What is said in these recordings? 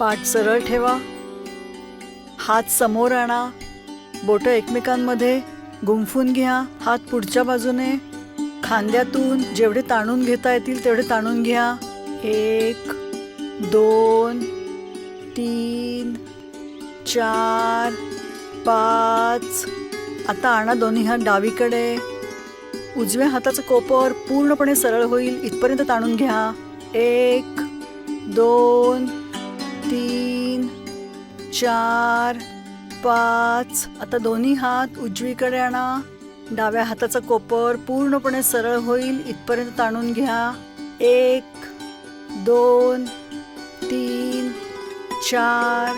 पाठ सरळ ठेवा. हात समोर आणा. बोट एकमेकांमध्ये गुंफून घ्या. हात पुढच्या बाजूने. खांद्यातून जेवढे ताणून घेता येतील तेवढे ताणून घ्या. एक दोन तीन चार पाच. आता आणा दोन्ही हात डावीकडे. उजव्या हाताचं कोपर पूर्णपणे सरळ होईल. इथपर्यंत ताणून घ्या. एक दोन तीन चार पाच. आता दोन्ही हात उजवीकडे आणा. डाव्या हाताचा कोपर पूर्णपणे सरळ होईल. इथपर्यंत ताणून घ्या. एक दोन तीन चार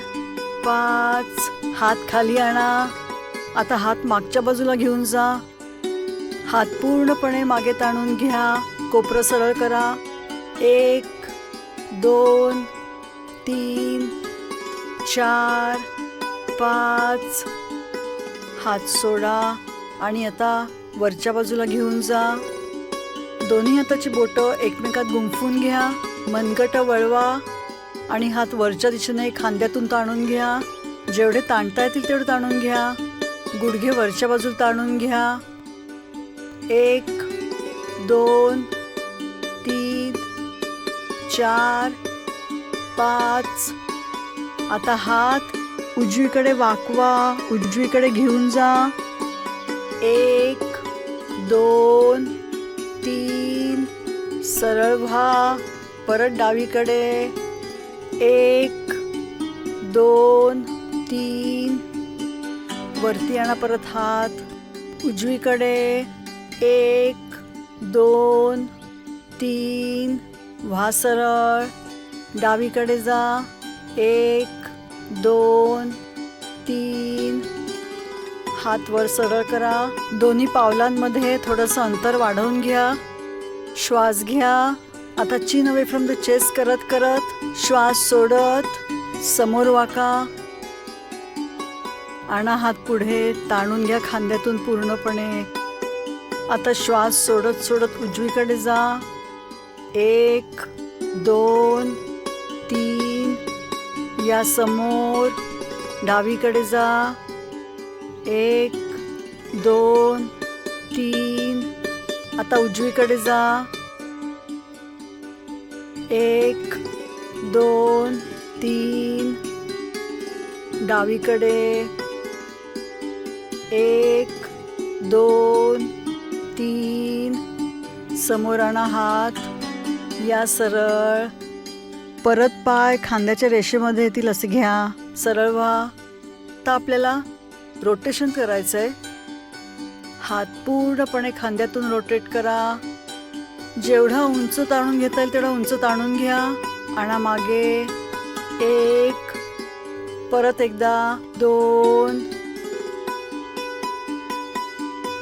पाच. हात खाली आणा. आता हात मागच्या बाजूला घेऊन जा. हात पूर्णपणे मागे ताणून घ्या. कोपरं सरळ करा. एक दोन तीन चार पाच. हात सोडा आणि आता वरच्या बाजूला घेऊन जा. दोन्ही हाताची बोटं एकमेकात गुंफून घ्या मनगट वळवा आणि हात वरच्या दिशेने खांद्यातून ताणून घ्या. जेवढे ताणता येतील तेवढे ताणून घ्या. गुडघे वरच्या बाजूला ताणून घ्या. एक दोन तीन चार पाच. आता हात उजवीकडे वाकवा उजवीकडे घेऊन जा. एक दोन तीन. सरळ व्हा परत डावीकडे. एक दोन तीन. वरती आणा परत हात. उजवीकडे. एक दोन तीन. व्हा सरळ. डावीकडे जा. एक दोन तीन. हात वर सरळ करा. दोन्ही पावलांमध्ये थोडंसं अंतर वाढवून घ्या. श्वास घ्या. आता चीन अवे फ्रॉम द चेस्ट करत करत श्वास सोडत समोर वाका. आणा हात पुढे. ताणून घ्या खांद्यातून पूर्णपणे. आता श्वास सोडत सोडत उजवीकडे जा. एक दोन तीन या समोर. डावीकडे जा. एक दोन तीन. आता उजवीकडे जा. एक दोन तीन. डावीकडे. एक दोन तीन. समोर आणा हात. या सरळ. परत पाय खांद्याच्या रेषेमध्ये येतील असे घ्या. सरळ व्हा. तर आपल्याला रोटेशन करायचं आहे हात पूर्णपणे खांद्यातून रोटेट करा. जेवढा उंच ताणून घेता येईल तेवढा उंच ताणून घ्या. आणा मागे एक. परत एकदा. दोन.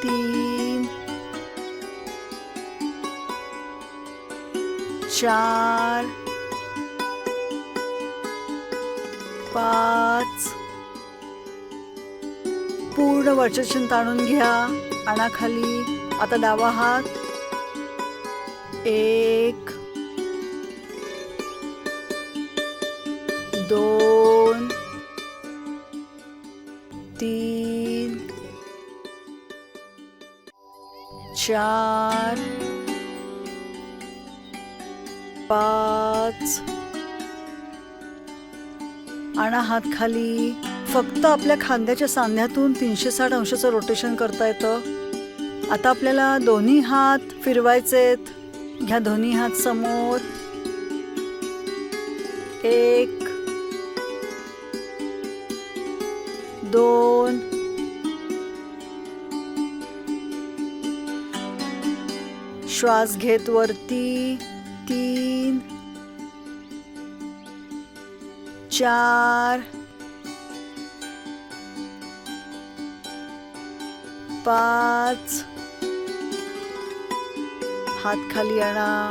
तीन. चार. पाच. पूर्ण वर्चस्व ताणून घ्या. आणा खाली आता डावा हात. एक. दोन. तीन. चार. पाच. आणा हात खाली. फक्त आपल्या खांद्याच्या सांध्यातून तीनशे साठ अंशाचं रोटेशन करता येतं. आता आपल्याला दोन्ही हात फिरवायचेत. घ्या दोन्ही हात समोर. एक दोन श्वास घेत वरती. तीन चार पाच. हात खाली आणा.